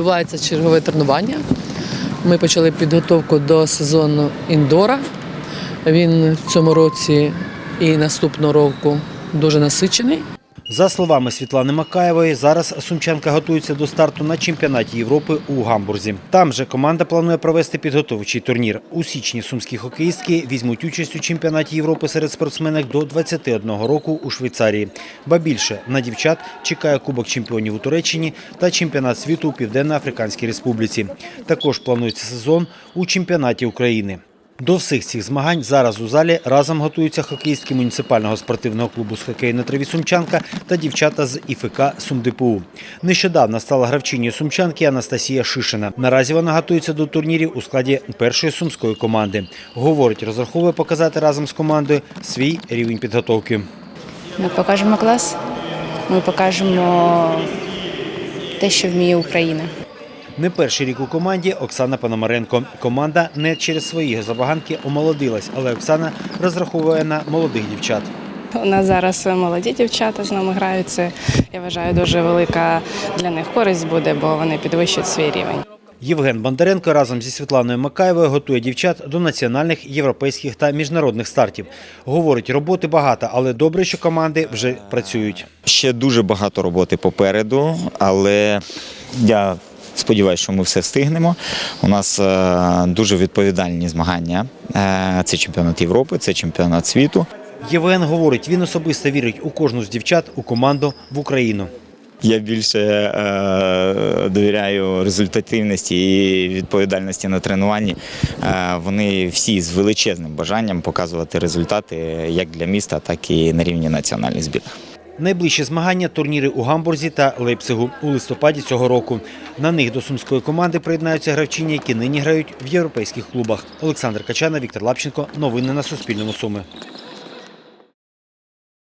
відбувається чергове тренування. Ми почали підготовку до сезону індора. Він в цьому році і наступного року дуже насичений. За словами Світлани Макаєвої, зараз Сумчанка готується до старту на чемпіонаті Європи у Гамбурзі. Там же команда планує провести підготовчий турнір. У січні сумські хокеїстки візьмуть участь у чемпіонаті Європи серед спортсменок до 21 року у Швейцарії. Ба більше на дівчат чекає Кубок чемпіонів у Туреччині та чемпіонат світу у Південно-Африканській Республіці. Також планується сезон у чемпіонаті України. До всіх цих змагань зараз у залі разом готуються хокеїстки муніципального спортивного клубу з хокею на траві Сумчанка та дівчата з ІФК СумДПУ. Нещодавно стала гравчиною Сумчанки Анастасія Шишина. Наразі вона готується до турнірів у складі першої сумської команди. Говорить, розраховує показати разом з командою свій рівень підготовки. Ми покажемо клас, ми покажемо те, що вміє Україна. Не перший рік у команді Оксана Пономаренко. Команда не через свої забаганки омолодилась, але Оксана розраховує на молодих дівчат. У нас зараз молоді дівчата з нами грають. Це я вважаю дуже велика для них користь буде, бо вони підвищать свій рівень. Євген Бондаренко разом зі Світланою Макаєвою готує дівчат до національних, європейських та міжнародних стартів. Говорить, роботи багато, але добре, що команди вже працюють. Ще дуже багато роботи попереду, але я сподіваюся, що ми все встигнемо. У нас е, дуже відповідальні змагання. Е, Це чемпіонат Європи, це чемпіонат світу. Євген говорить, він особисто вірить у кожну з дівчат, у команду, в Україну. Я більше е, довіряю результативності і відповідальності на тренуванні. Е, вони всі з величезним бажанням показувати результати як для міста, так і на рівні національних збірних. Найближчі змагання турніри у Гамбурзі та Лейпцигу у листопаді цього року. На них до сумської команди приєднаються гравчині, які нині грають в європейських клубах. Олександр Качана, Віктор Лапченко. Новини на Суспільному. Суми.